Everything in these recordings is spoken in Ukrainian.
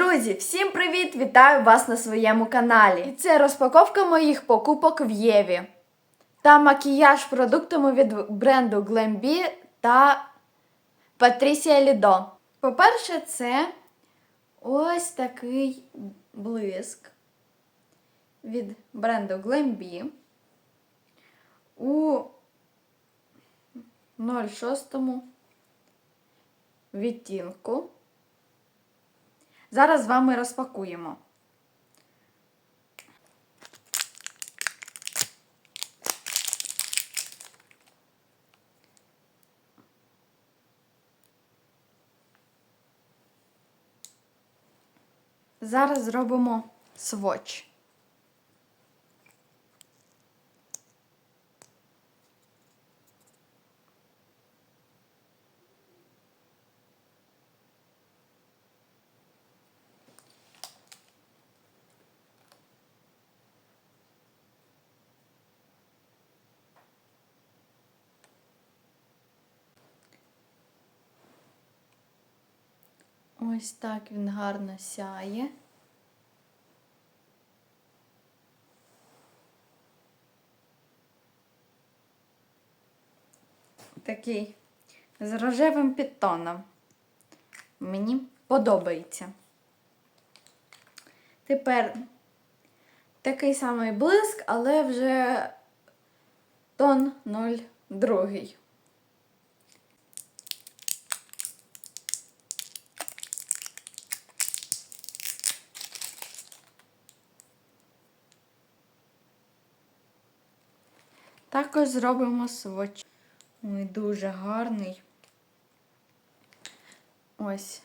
Друзі, всім привіт! Вітаю вас на своєму каналі. Це розпаковка моїх покупок в Єві та макіяж продуктами від бренду Glambi та Patricia Lido. По-перше, це ось такий блиск від бренду Glambi у 06 відтінку. Зараз з вами розпакуємо. Зараз зробимо сводч. Ось так він гарно сяє. Такий з рожевим підтоном. Мені подобається. Тепер такий самий блиск, але вже тон 02. Також зробимо сводч. Ой, дуже гарний. Ось.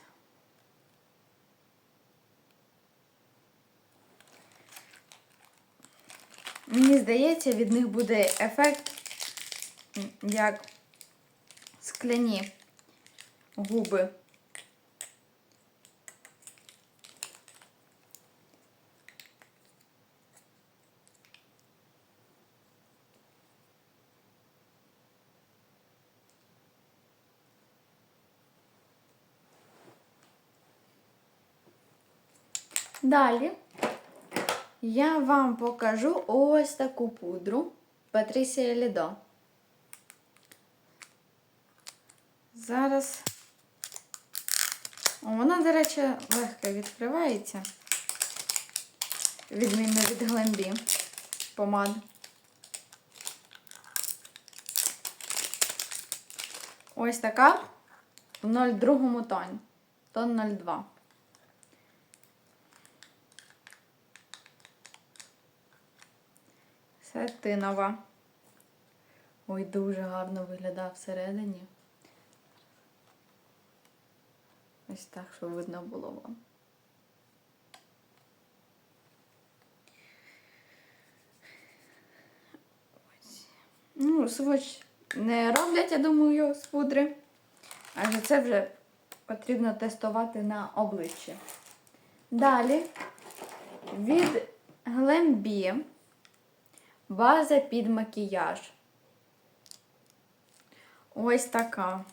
Мені здається, від них буде ефект, як скляні губи. Далі я вам покажу ось таку пудру Patricia Lido. Зараз О, вона, до речі, легко відкривається. Відмінно від Глембі помад. Ось така в 02 тоні. Тон 02. Сетинова. Ой, дуже гарно виглядає всередині. Ось так, щоб видно було вам. Ось. Ну, сводч не роблять, я думаю, з пудри. Адже це вже потрібно тестувати на обличчі. Далі від Glambi База під макіяж. Ось така.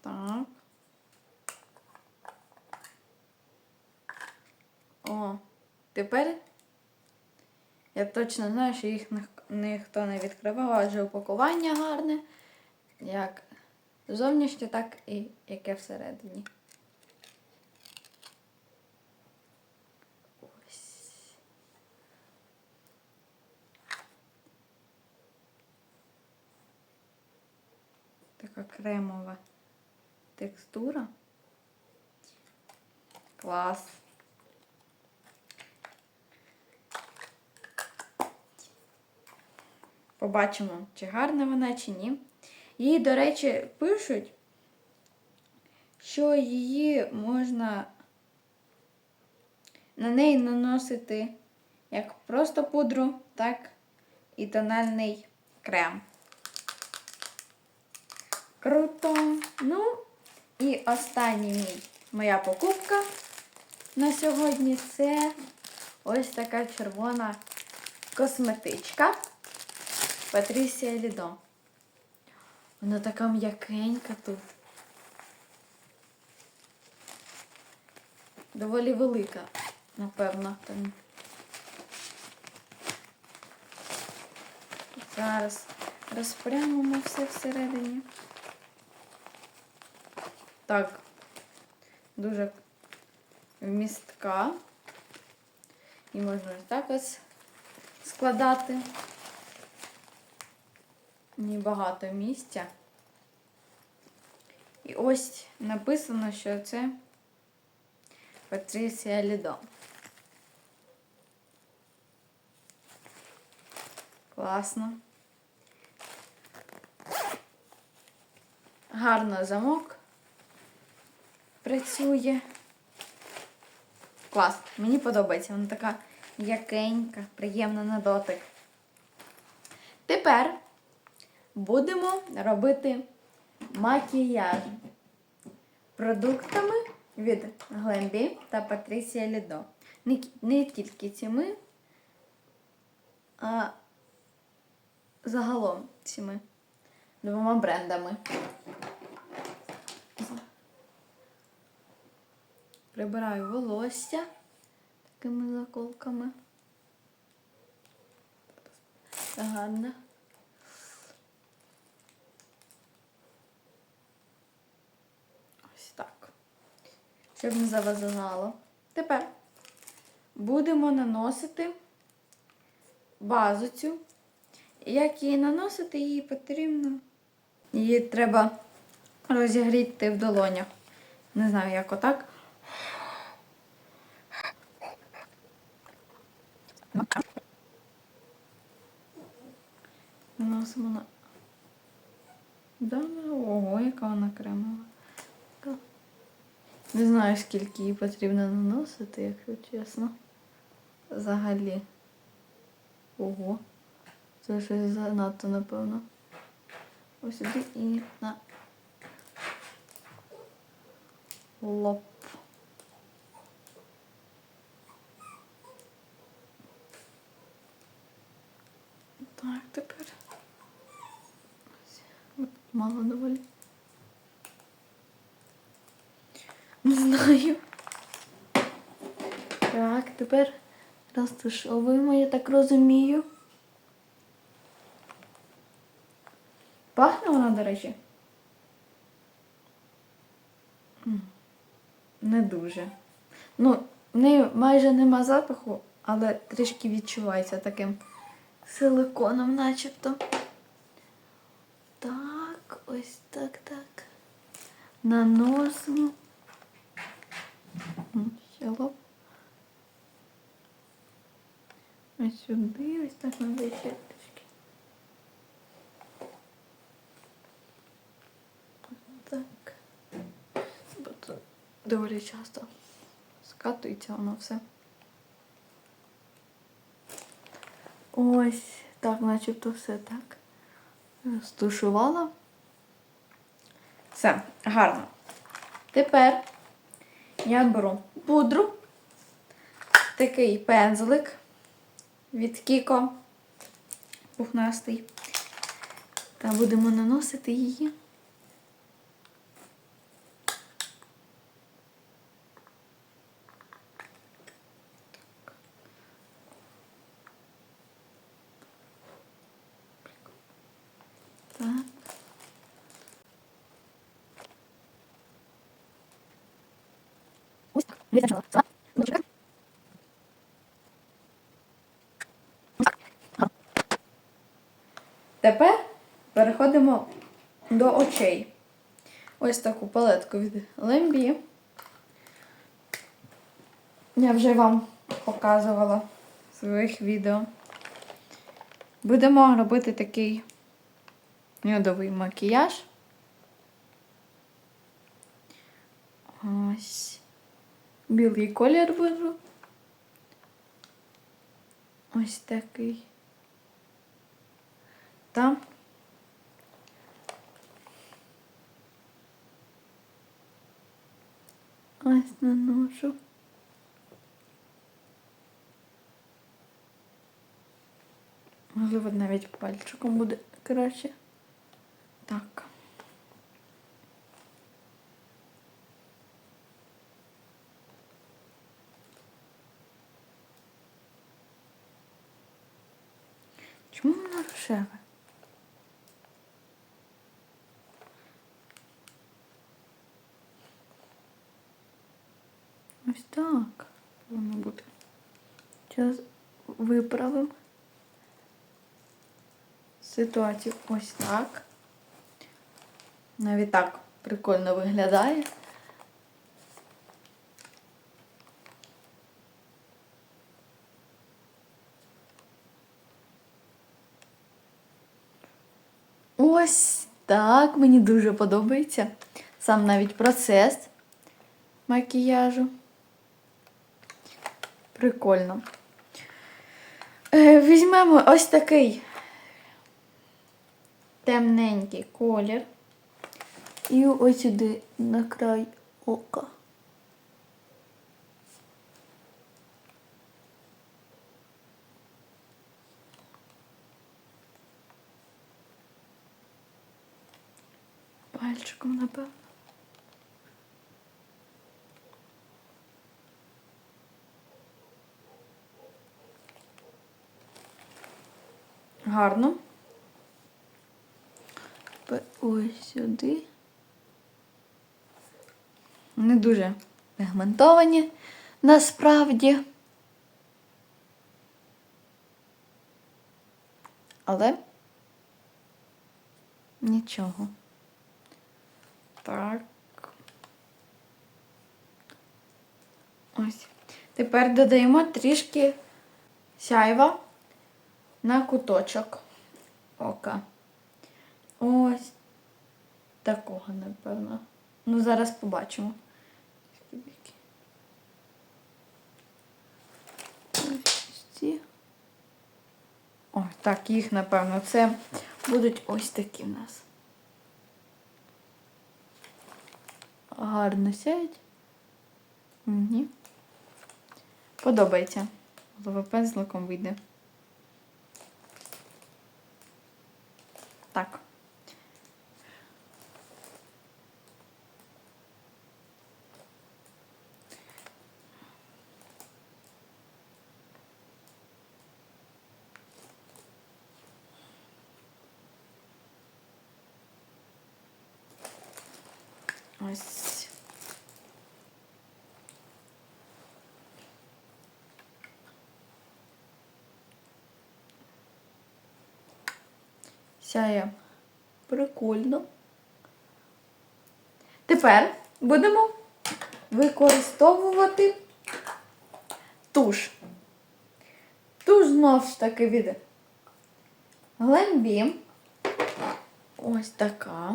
Так. О, тепер я точно знаю, що їх ніхто не відкривав, адже упакування гарне, як зовнішнє, так і яке всередині. Ось. Така кремова текстура. Клас. Побачимо, чи гарна вона, чи ні. Її, до речі, пишуть, що її можна на неї наносити як просто пудру, так і тональний крем. Круто. Ну, і останній мій моя покупка на сьогодні це ось така червона косметичка Патрісія Лідо. Вона така м'якенька тут. Доволі велика, напевно. Там. Зараз розпрямимо все всередині. Так, дуже вмістка. І можна ось так ось складати. Ні багато місця. І ось написано, що це Патрісія Лідо. Класно. Гарно замок працює. Клас, мені подобається. Вона така м'якенька, приємна на дотик. Тепер будемо робити макіяж продуктами від Глембі та Патрісія Лідо. Не, не тільки цими, а загалом цими двома брендами. Прибираю волосся такими заколками. Гарно. Ось так. Щоб не завазало. Тепер будемо наносити базу цю. Як її наносити, її потрібно. Її треба розігріти в долонях. Не знаю, як отак. Наносимо на. Да, ого, яка вона кремова. Не знаю, скільки її потрібно наносити, якщо чесно. Взагалі. Ого. Це щось занадто, напевно. Ось сюди і на лоб. Так, тепер. Ось. Мало доволі. Не знаю. Так, тепер розташовуємо, я так розумію. Пахне вона, до речі? Не дуже. Ну, в неї майже нема запаху, але трішки відчувається таким силиконом, начебто. Так, ось так, так. Наносимо. Лоб. Ось сюди, ось так на трішки. Так. Бо тут доволі часто скатується воно все. Ось так, начебто все так. Стушувала. Все, гарно. Тепер я беру пудру, такий пензлик від Кіко пухнастий. Та будемо наносити її. Так. Так. Ага. Тепер переходимо до очей. Ось таку палетку від Лембі. Я вже вам показувала в своїх відео. Будемо робити такий нюдовий макіяж. Ось білий колір беру. Ось такий. Там. Ось наношу. Можливо, навіть пальчиком буде краще. Так. Чому воно рожеве? Ось так воно буде. Зараз виправимо ситуацію ось так. Навіть так прикольно виглядає. Ось так, мені дуже подобається. Сам навіть процес макіяжу. Прикольно. Е, Візьмемо ось такий темненький колір. І ось сюди на край ока. Пальчиком, напевно. Гарно. Ось сюди. Не дуже пігментовані насправді. Але нічого. Так. Ось. Тепер додаємо трішки сяйва на куточок ока. Ось такого, напевно. Ну, зараз побачимо. О, так, їх, напевно, це будуть ось такі в нас. Гарно сяють. Мені. Подобається. Можливо, пензликом вийде. Так. Ось. Сяє прикольно. Тепер будемо використовувати туш. Туш знову ж таки від Glambi. Ось така.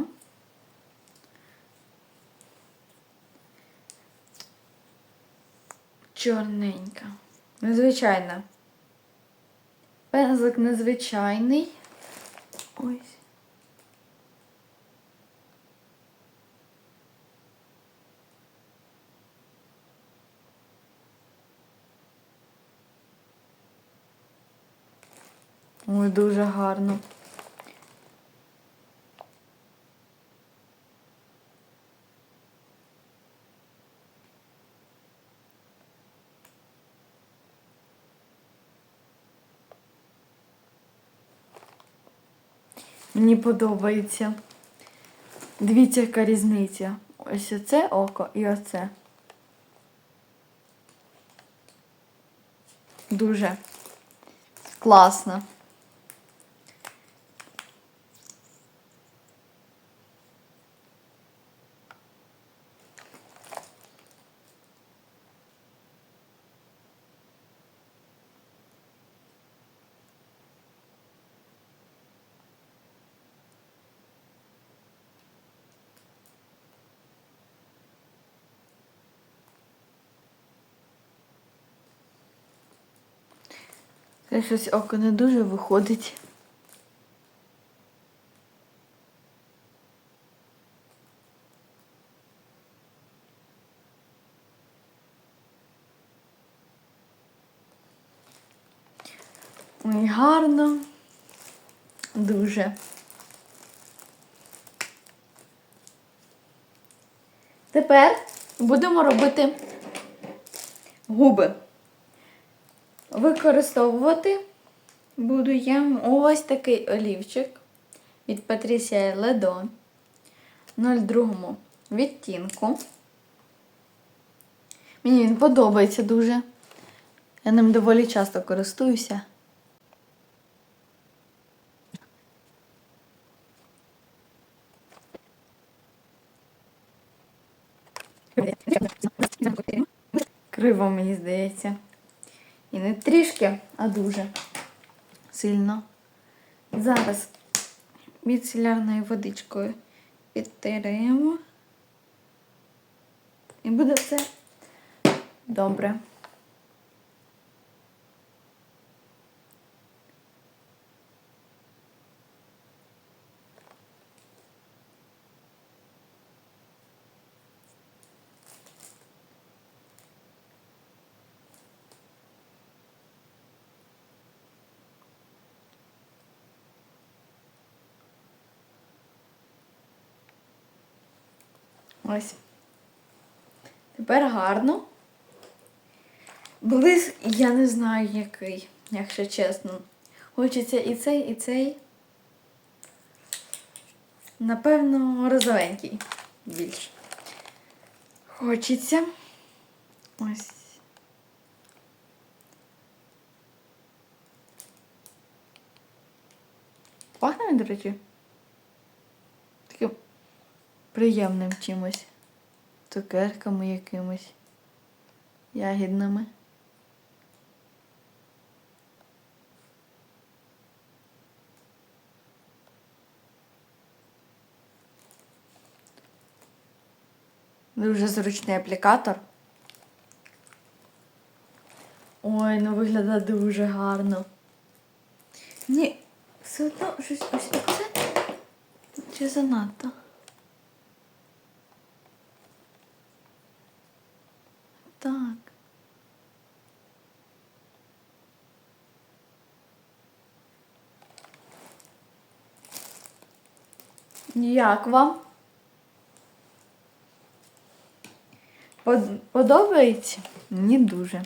Чорненька. Незвичайна. Пензлик незвичайний. Ось. Ой, дуже гарно. Мені подобається. Дивіться, яка різниця. Ось оце око і оце. Дуже класно. Щось око не дуже виходить. Ой, гарно, дуже. Тепер будемо робити губи. Використовувати буду я ось такий олівчик від Patricia Ледон 02 відтінку. Мені він подобається дуже. Я ним доволі часто користуюся. Криво, мені здається. Не трішки, а дуже сильно. Зараз міцелярною водичкою підтираємо. І буде все добре. Ось. Тепер гарно. Блиск, я не знаю який, якщо чесно. Хочеться і цей, і цей. Напевно, розовенький більше. Хочеться. Ось. Пахне до речі. Приємним чимось. Цукерками якимось. Ягідними. Дуже зручний аплікатор. Ой, ну виглядає дуже гарно. Ні, все одно щось ось оце. Чи занадто? Так. Як вам? Подобається? Мені дуже.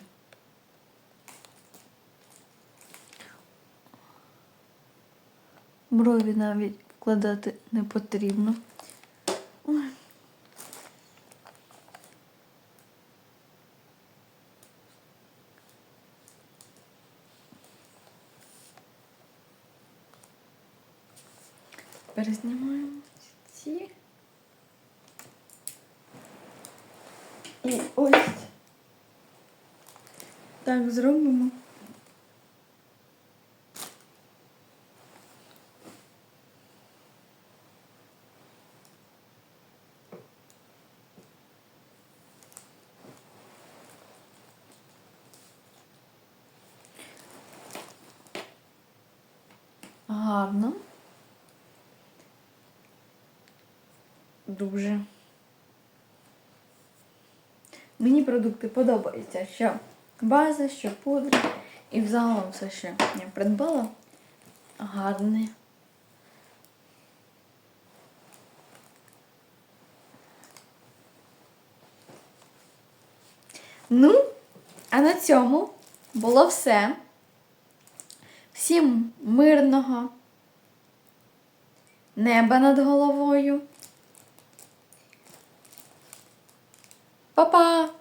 Брові навіть вкладати не потрібно. Ой. Тепер ці. І ось. Так зробимо. Гарно. Дуже. Мені продукти подобаються, що база, що пудра. І взагалом все, що я придбала, гарне. Ну, а на цьому було все. Всім мирного неба над головою. Па-па!